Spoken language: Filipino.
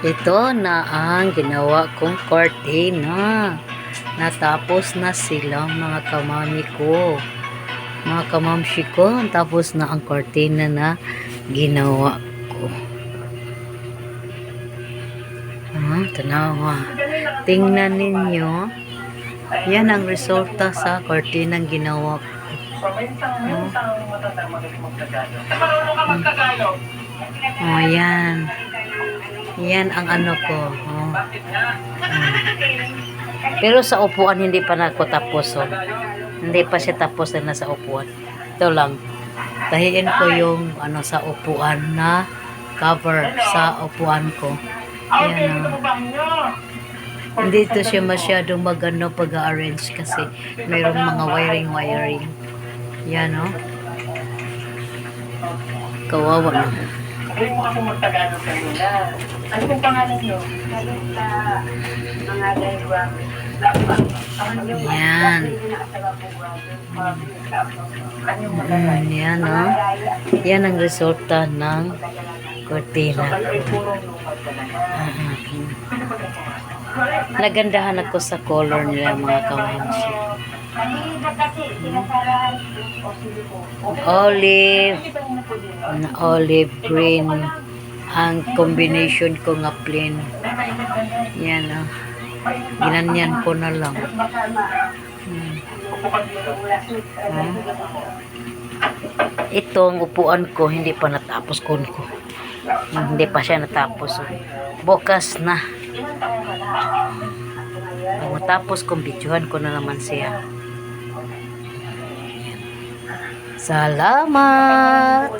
Ito na ang ginawa kong cortina. Natapos na sila mga kamami ko. Mga kamamshi ko, tapos na ang cortina na ginawa ko. Ah, tanawa. Tingnan ninyo. Yan ang resulta sa cortina ginawa ko. Pamintang-mintang matanda magaling magtagalog. Marunong ka magtagalog. Oh, yan. Yan ang ano ko. Oh. Nga? Pero sa upuan hindi pa na ako tapos. Oh. Hindi pa siya tapos na nasa upuan. Ito lang. Tahiin ko yung ano sa upuan na cover sa upuan ko. Yan, okay, oh. Hindi ito siya masyadong magano pag-arrange kasi mayroong mga wiring-wiring. Yan, oh. Kawawa na. Magaling mo kasi magtagalog kanina. Ano pong pangalan niyo? Yan. Ano yung Mm, yan, oh. Yan ang resulta ng cortina. Kayo ay purong lumad ka na. Mhm. Nagandahan ako sa color nila mga kawansi. Olive, na olive green ang combination ko nga plain. Yan oh. Ginanyan ko na lang. Hmm. Hmm. Ito ang upuan ko, hindi pa natapos ko. ko. Hindi pa siya natapos. Bukas na. Pag matapos kong videohan ko na naman siya. Salamat!